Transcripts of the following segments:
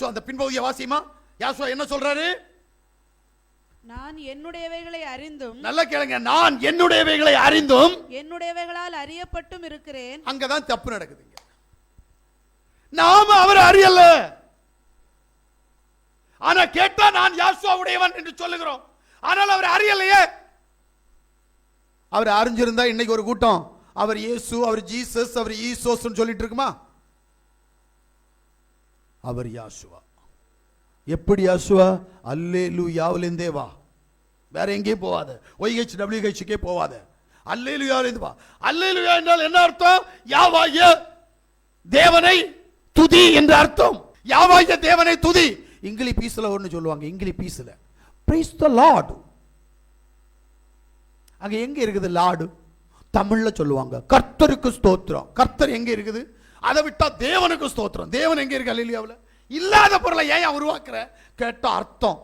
பின்பகுதியை வாசிமா யாசுவா என்ன சொல்றாரு? நான் என்னுடையவைகளை அறிந்தும் நல்லா கேளுங்க. நான் என்னுடையவைகளை அறிந்தும் என்னுடையவைகளால் அறியப்பட்டும் இருக்கிறேன். அங்கதான் தப்பு நடக்குதுங்க நாம அவர் அறியல. ஆனா கேட்டா நான் யாசுவா உடையவன் என்று சொல்லுகிறோம். ஆனால் அவர் அறியலையே. அவர் அறிஞ்சிருந்தா இன்னைக்கு ஒரு கூட்டம். அவர் இயேசு அவர் ஜீசஸ் அவர் ஈசோஸ்னு சொல்லிட்டு இருக்குமா? அவர் யாசுவா. எப்படி யாசுவா? அல்லே லூ யாவிலேருந்தே வா. வேற எங்கேயும் போவாத. ஒய்ஹெச் டபிள்யூஹெச்சுக்கே போவாத. அல்லே லுயாவிலேருந்து வா. அல்லே லுயா என்றால் என்ன அர்த்தம்? யாவாய தேவனை துதி என்று அர்த்தம். யாவாய தேவனை துதி. இங்கிலீஷ் பீஸ்ல ஒன்னு சொல்லுவாங்க இங்கிலீஷ் பீஸ்ல பிரைஸ் த லார்டு அங்க எங்க இருக்குது லார்டு? தமிழ்ல சொல்லுவாங்க கர்த்தருக்கு ஸ்தோத்திரம். கர்த்தர் எங்க இருக்குது? அதை விட்டா தேவனுக்கு ஸ்தோத்திரம். தேவன் எங்க இருக்கு அல்லேலியாவில் இல்லாத பொருளை ஏன் உருவாக்குற? கேட்ட அர்த்தம்.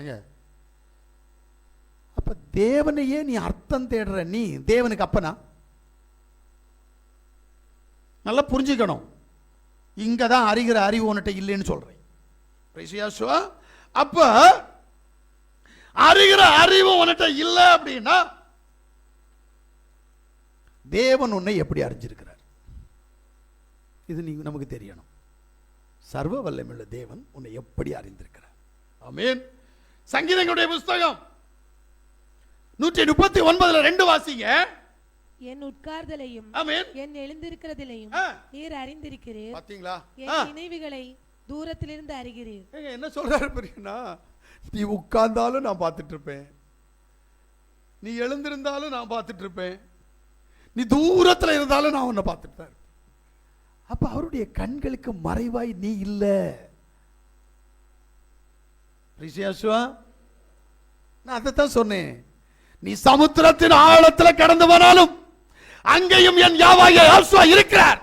எங்க அப்ப தேவனையே நீ அர்த்தம் தேடுற நீ தேவனுக்கு அப்பனா? நல்லா புரிஞ்சுக்கணும். இங்க தான் அறிகிற அறிவு உன்கிட்ட இல்லைன்னு சொல்றேன். அப்ப அறிகிற அறிவு உன்கிட்ட இல்லை அப்படின்னா தேவன் உன்னை எப்படி அறிஞ்சிருக்கிறார்? இது நீங்க நமக்கு தெரியணும். சர்வ வல்லமையுள்ள தேவன் உன்னை எப்படி அறிந்திருக்கிறார். ஆமென். சங்கீதங்களுடைய புஸ்தகம். நூற்றி முப்பத்தி ஒன்பதுல ரெண்டு வாசிங்க. என் உட்கார்தலையும் ஆமென். என் எழுந்திருக்கிறதிலையும். நீர் அறிந்திருக்கிறீர். பாத்தீங்களா? என் நினைவுகளை தூரத்திலிருந்து அறிகிறீர். என்ன சொல்றாரு பெரியண்ணா நீ உட்கார்ந்தாலும் நான் பார்த்துட்டு இருப்பேன் நீ எழுந்திருந்தாலும் நான் பார்த்துட்டு இருப்பேன் நீ தூரத்துல இருந்தாலும் நான் உன்னை பார்த்துட்டு தான் அப்ப அவருடைய கண்களுக்கு மறைவாய் நீ இல்ல. ரிஷியாசுவா நான் அதைத்தான் சொன்னேன். நீ சமுத்திரத்தின் ஆழத்துல கடந்து போனாலும் அங்கேயும் என் யாவாய யாசுவா இருக்கிறார்.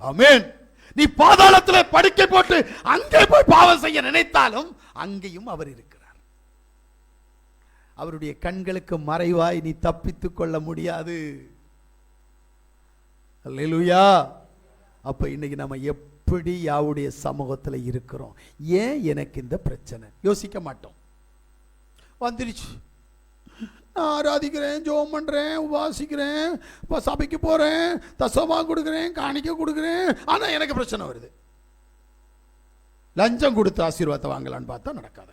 அமேன் நீ பாதாளத்துல படுக்கை போட்டு அங்கே போய் பாவம் செய்ய நினைத்தாலும் அங்கேயும் அவர் இருக்கிறார். அவருடைய கண்களுக்கு மறைவாய் நீ தப்பித்துக் கொள்ள முடியாது. அல்லேலூயா அப்போ இன்னைக்கு நம்ம எப்படி யாவுடைய சமூகத்தில் இருக்கிறோம்? ஏன் எனக்கு இந்த பிரச்சனை? யோசிக்க மாட்டோம். வந்துருச்சு. நான் ஆராதிக்கிறேன் ஜோம் பண்ணுறேன் உபாசிக்கிறேன் இப்போ சபைக்கு போகிறேன் தசோபா கொடுக்குறேன் காணிக்க கொடுக்குறேன். ஆனால் எனக்கு பிரச்சனை வருது. லஞ்சம் கொடுத்து ஆசீர்வாதத்தை வாங்கலான்னு பார்த்தா நடக்காது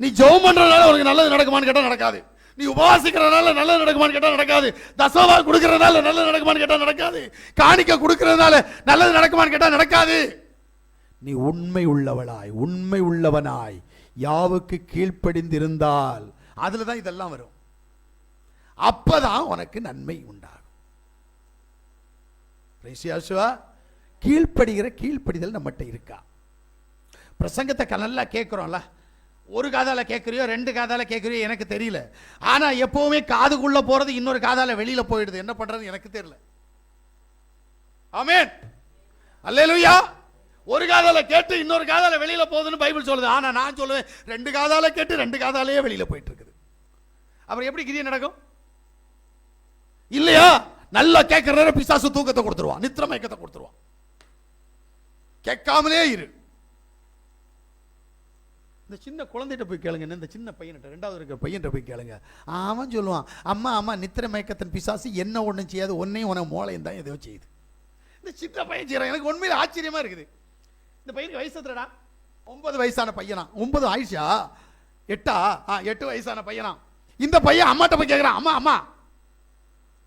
நீ ஜோம் பண்ணுறதுனால உனக்கு நல்லது நடக்குமான்னு கேட்டால் நடக்காது. நீ உபவாசிக்கிறதுனால நல்லது நடக்குமான்னு கேட்டா நடக்காது. தசோவா கொடுக்கறதுனால நல்லது நடக்குமான்னு கேட்டா நடக்காது. காணிக்க கொடுக்கறதுனால நல்லது நடக்குமான்னு கேட்டா நடக்காது. நீ உண்மை உள்ளவளாய் உண்மை உள்ளவனாய். யாவுக்கு கீழ்ப்படிந்திருந்தால் அதில் தான் இதெல்லாம் வரும். அப்பதான் உனக்கு நன்மை உண்டாகும். கீழ்ப்படுகிற கீழ்ப்படிதல் நம்மகிட்ட இருக்கா? பிரசங்கத்தை நல்லா கேட்குறோம்ல ஒரு காதால கேட்குறியோ ரெண்டு காதால கேட்குறியோ எனக்கு தெரியல. ஆனா எப்போவுமே காதுக்குள்ளே போறது இன்னொரு காதால வெளியில போயிடுது. என்ன பண்றது எனக்கு தெரியல. ஆமென். அல்லேலூயா. ஒரு காதால் கேட்டு இன்னொரு காதால் வெளியில போகுதுன்னு பைபிள் சொல்லுது. ஆனா நான் சொல்லுவேன் ரெண்டு காதால கேட்டு ரெண்டு காதாலேயே வெளியில போயிட்டு இருக்குது அப்புறம் எப்படி கிரியை நடக்கும்? இல்லையா? நல்லா கேட்குற பிசாசு தூக்கத்தை கொடுத்துருவான். நித்திர மயக்கத்தை கொடுத்துருவான். கேட்காமலே இரு. இந்த சின்ன குழந்தைகிட்ட போய் கேளுங்க. இந்த சின்ன பையன்கிட்ட ரெண்டாவது இருக்கிற பையன்கிட்ட போய் கேளுங்க. அவன் சொல்லுவான் அம்மா அம்மா நித்திர மயக்கத்தின் பிசாசு என்ன ஒன்றும் செய்யாது. ஒன்றையும் உனக்கு மூளையும் தான் எதோ செய்யுது. இந்த சின்ன பையன் செய்கிறான் எனக்கு உண்மையில் ஆச்சரியமாக இருக்குது. இந்த பையனுக்கு வயசு எத்தனைடா? ஒன்பது வயசான பையனா? ஒன்பது ஆயிஷா எட்டா? ஆ எட்டு வயசான பையனா? இந்த பையன் அம்மாட்ட போய் கேட்குறான் அம்மா அம்மா.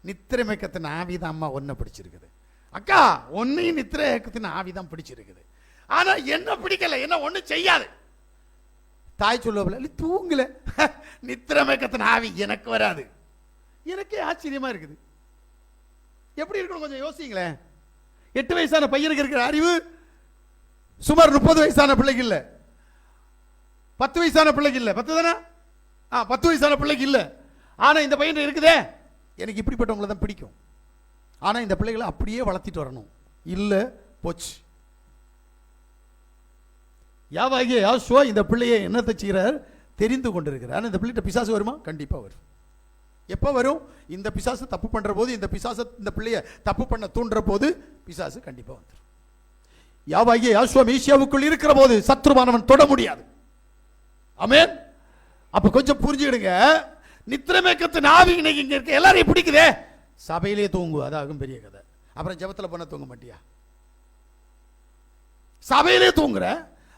நித்திரமேக்கத்தின் ஆவிதான் அம்மா ஒன்றை பிடிச்சிருக்குது. அக்கா ஒன்னையும் நித்திரை மயக்கத்தின் ஆவிதான் பிடிச்சிருக்குது. ஆனால் என்ன பிடிக்கல? என்ன ஒன்றும் செய்யாது. தாய் சொல்லுவாப்புல நீ தூங்கல. நித்திரமே கத்தன ஆவி எனக்கு வராது. எனக்கே ஆச்சரியமா இருக்குது. எப்படி இருக்கணும் கொஞ்சம் யோசிங்களேன் எட்டு வயசான பையனுக்கு இருக்கிற அறிவு சுமார் முப்பது வயசான பிள்ளைக்கு இல்ல. பத்து வயசான பிள்ளைக்கு இல்ல. பத்து தானே? ஆ பத்து வயசான பிள்ளைக்கு இல்ல. ஆனா இந்த பையன் இருக்குதே. எனக்கு இப்படிப்பட்டவங்களை தான் பிடிக்கும். ஆனா இந்த பிள்ளைகளை அப்படியே வளர்த்திட்டு வரணும். இல்ல போச்சு. யாவாகிய யாசுவா இந்த பிள்ளையை என்னத்தை செய்கிறார்? தெரிந்து கொண்டிருக்கிறார். ஆனால் இந்த பிள்ளைகிட்ட பிசாசு வருமா? கண்டிப்பாக வரும். எப்போ வரும்? இந்த பிசாசு தப்பு பண்ணுற போது இந்த பிசாசு இந்த பிள்ளையை தப்பு பண்ண தூண்டுற போது பிசாசு கண்டிப்பாக வந்துடும் யாவாகிய யாசுவா மீசியாவுக்குள் இருக்கிற போது சத்ருமானவன் தொட முடியாது. அமேன் அப்போ கொஞ்சம் புரிஞ்சுக்கிடுங்க. நித்திரமேக்கத்து நாவி இன்னைக்கு இங்கே இருக்க. எல்லாரையும் பிடிக்குதே? சபையிலே தூங்கு. அதாகும் பெரிய கதை. அப்புறம் ஜபத்தில் பண்ண தூங்க மாட்டியா? சபையிலே தூங்குற?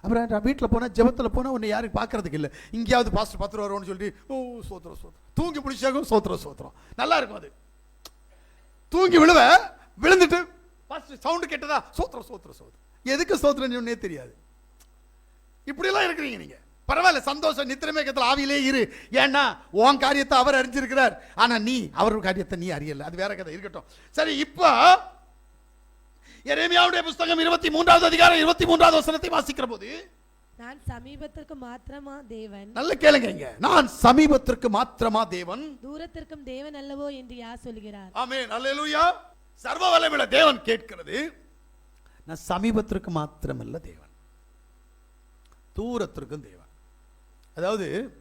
அப்புறம் நான் வீட்டில் போனால் ஜபத்தில் போனால் உன்னை யாரும் பார்க்கறதுக்கு இல்லை. இங்கேயாவது பாஸ்டர் பத்து வருவோம்னு சொல்லி ஓ சோத்திரம் சோத்திரம். தூங்கி பிடிச்சாக்கும் சோத்திரம் சோத்திரம். நல்லா இருக்கும் அது. தூங்கி விழுவ விழுந்துட்டு பாஸ்டர் சவுண்டு கேட்டதா? சோத்திரம் சோத்திரம் சோத்திரம். எதுக்கு சோத்திரம் ஒன்னே தெரியாது. இப்படிலாம் இருக்கிறீங்க நீங்க. பரவாயில்ல சந்தோஷம் நித்திரமேக்கத்தில் ஆவியிலே இரு. ஏன்னா உன் காரியத்தை அவர் அறிஞ்சிருக்கிறார். ஆனா நீ அவர் காரியத்தை நீ அறியலை. அது வேற கதை இருக்கட்டும். சரி இப்போ எரேமியாவுடைய புஸ்தகம் இருபத்தி மூன்றாவது அதிகாரம் இருபத்தி மூன்றாவது வசனத்தை வாசிக்கிற போது நான் சமீபத்திற்கு மாத்திரமா தேவன்? நல்ல கேளுங்க இங்க. நான் சமீபத்திற்கு மாத்திரமா தேவன்? தூரத்திற்கும் தேவன் அல்லவோ என்று யார் சொல்கிறார்? ஆமென். அல்லேலூயா. சர்வ வல்லமையுள்ள தேவன் கேட்கிறது. நான் சமீபத்திற்கு மாத்திரமல்ல தேவன். தூரத்திற்கும் தேவன். அதாவது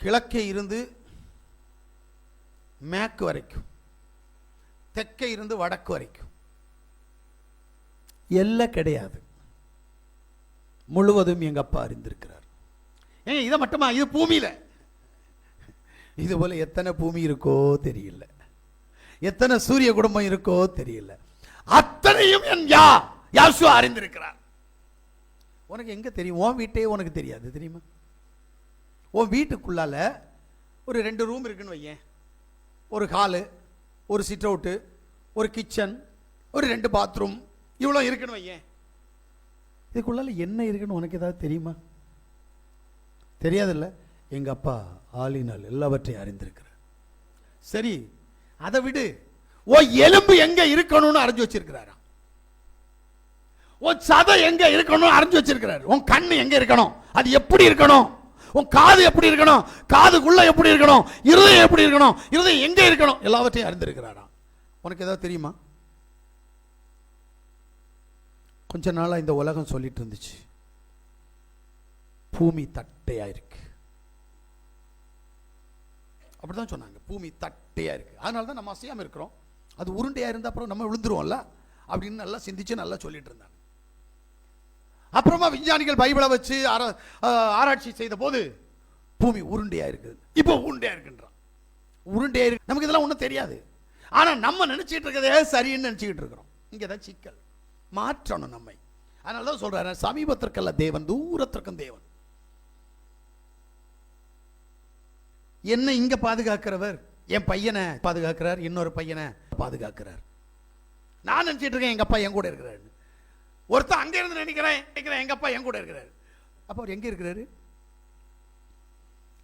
கிழக்கே இருந்து மேற்கு வரைக்கும். தெற்கே இருந்து வடக்கு வரைக்கும். எல்லை கிடையாது. முழுவதும் எங்க அப்பா அறிந்திருக்கிறார். ஏங்க இதை மட்டுமா? இது பூமியில. இது போல எத்தனை பூமி இருக்கோ தெரியல. எத்தனை சூரிய குடும்பம் இருக்கோ தெரியல. அத்தனையும் என் யா யாசுவா அறிந்திருக்கிறார். உனக்கு எங்க தெரியும்? உன் வீட்டே உனக்கு தெரியாது தெரியுமா? உன் வீட்டுக்குள்ளால ஒரு ரெண்டு ரூம் இருக்குன்னு வையேன். ஒரு ஹாலு ஒரு சிட் அவுட்டு ஒரு கிச்சன் ஒரு ரெண்டு பாத்ரூம் இவ்வளோ இருக்கணும் ஏன் இதுக்குள்ளால என்ன இருக்குன்னு உனக்கு ஏதாவது தெரியுமா? தெரியாதில்ல? எங்க அப்பா ஆளினால் எல்லாவற்றையும் அறிந்திருக்கிறார். சரி அதை விடு. ஓ எலும்பு எங்கே இருக்கணும்னு அறிஞ்சு வச்சிருக்கிறாரா? உன் சதை எங்கே இருக்கணும்னு அறிஞ்சு வச்சிருக்கிறார். உன் கண் எங்கே இருக்கணும்? அது எப்படி இருக்கணும்? உன் காது எப்படி இருக்கணும்? காதுக்குள்ள எப்படி இருக்கணும்? இருதயம் எப்படி இருக்கணும்? இருதயம் எங்க இருக்கணும்? எல்லாவற்றையும் அறிந்திருக்கிறாராம். உனக்கு ஏதாவது தெரியுமா? கொஞ்ச நாளாக இந்த உலகம் சொல்லிட்டு இருந்துச்சு. பூமி தட்டையா இருக்கு. அப்படிதான் சொன்னாங்க. பூமி தட்டையா இருக்கு. அதனால தான் நம்ம அசையாம இருக்கிறோம். அது உருண்டையா இருந்த அப்புறம் நம்ம விழுந்துருவோம்ல? அப்படின்னு நல்லா சிந்திச்சு நல்லா சொல்லிட்டு இருந்தாங்க. அப்புறமா விஞ்ஞானிகள் பைபிளை வச்சு ஆஹ் ஆராய்ச்சி செய்த போது பூமி உருண்டையா இருக்குது. இப்போ உருண்டையா இருக்குன்றான். உருண்டையா இருக்கு. நமக்கு இதெல்லாம் ஒன்றும் தெரியாது. ஆனா நம்ம நினைச்சிட்டு இருக்கிறதே சரின்னு நினைச்சிக்கிட்டு இருக்கிறோம். இங்கே தான் சிக்கல். மாற்றணும் நம்மை. அதனால தான் சொல்றாரு சமீபத்திற்கல்ல தேவன் தூரத்திற்கும் தேவன். என்ன இங்க பாதுகாக்கிறவர் என் பையனை பாதுகாக்கிறார் இன்னொரு பையனை பாதுகாக்கிறார். நான் நினச்சிட்டு இருக்கேன் எங்க அப்பா என் கூட இருக்கிறாரு ஒருத்தன் அங்கே இருந்து நினைக்கிறேன் நினைக்கிறேன் எங்க அப்பா என் கூட இருக்கிறாரு? அப்போ அவர் எங்க இருக்கிறாரு?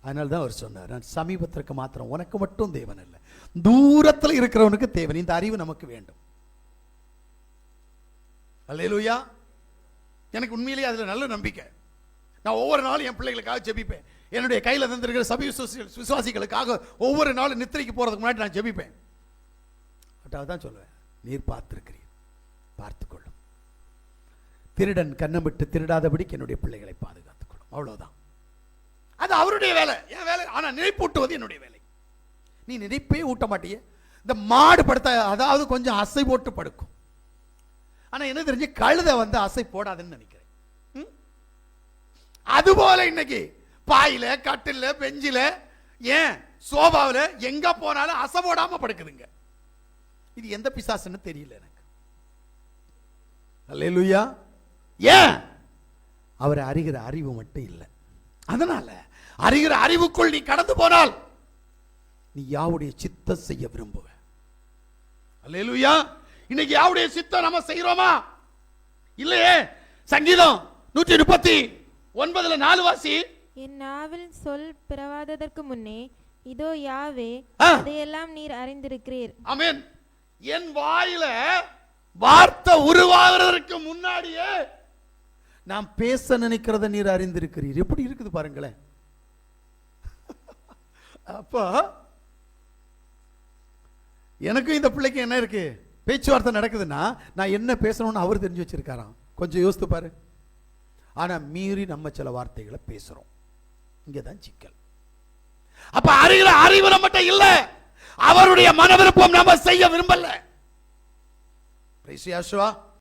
அதனால தான் அவர் சொன்னார் நான் சமீபத்திற்கு மாத்திரம் உனக்கு மட்டும் தேவன் இல்லை தூரத்தில் இருக்கிறவனுக்கு தேவன் இந்த அறிவு நமக்கு வேண்டும். அல்லேலூயா. எனக்கு உண்மையிலேயே அதுல நல்ல நம்பிக்கை. நான் ஒவ்வொரு நாளும் என் பிள்ளைகளுக்காக ஜெபிப்பேன். என்னுடைய கையில் தந்திருக்கிற சபை விசுவாசிகளுக்காக ஒவ்வொரு நாளும் நித்திரைக்கு போறதுக்கு முன்னாடி நான் ஜெபிப்பேன். பட் அதான் சொல்லுவேன் நீர் பார்த்திருக்கிறீர். பார்த்துக்கொள்ளும். திருடன் கண்ணமிட்டு திருடாதபடிக்கு என்னுடைய பிள்ளைகளை பாதுகாத்துக்கணும் அவ்வளோதான் அது அவருடைய வேலை. என் வேலை. ஆனால் நினைப்பூட்டுவது என்னுடைய வேலை. நீ நினைப்பே ஊட்ட மாட்டியே. இந்த மாடு படுத்த அதாவது கொஞ்சம் அசை போட்டு படுக்கும். ஆனால் என்ன தெரிஞ்சு கழுதை வந்து அசை போடாதுன்னு நினைக்கிறேன். அதுபோல இன்னைக்கு பாயில கட்டில்ல பெஞ்சில ஏன்? சோபாவில் எங்க போனாலும் அசை போடாம படுக்குதுங்க. இது எந்த பிசாசுன்னு தெரியல எனக்கு. அல்லையா ஏன் அவரை அறிகிற அறிவு மட்டும் இல்லை. அதனால அறிகிற அறிவுக்குள் நீ கடந்து போனால் நீ யாவுடைய சித்தம் செய்ய விரும்புவ. அல்லேலூயா. இன்னைக்கு யாவுடைய சித்தம் நம்ம செய்யறோமா இல்லையே. சங்கீதம் நூற்றி முப்பத்தி ஒன்பதுல நாலு வாசி. என் நாவில் சொல் பிறவாததற்கு முன்னே இதோ யாவே. அதையெல்லாம் நீர் அறிந்திருக்கிறீர். ஆமென். என் வாயில வார்த்தை உருவாகிறதற்கு முன்னாடியே நான் பேச நினைக்கிறத நீர் அறிந்திருக்கிறீர். எப்படி இருக்குது பாருங்களேன் அப்போ எனக்கும் இந்த பிள்ளைக்கு என்ன இருக்கு? பேச்சுவார்த்தை நடக்குதுன்னா நான் என்ன பேசணும்னு அவர் தெரிஞ்சு வச்சிருக்காராம். கொஞ்சம் யோசித்து பாரு. ஆனா மீறி நம்ம சில வார்த்தைகளை பேசுறோம். இங்கதான் சிக்கல். அப்ப அறிகிற அறிவு நம்மகிட்ட இல்ல. அவருடைய மன விருப்பம் நம்ம செய்ய விரும்பல. பிரைஸ்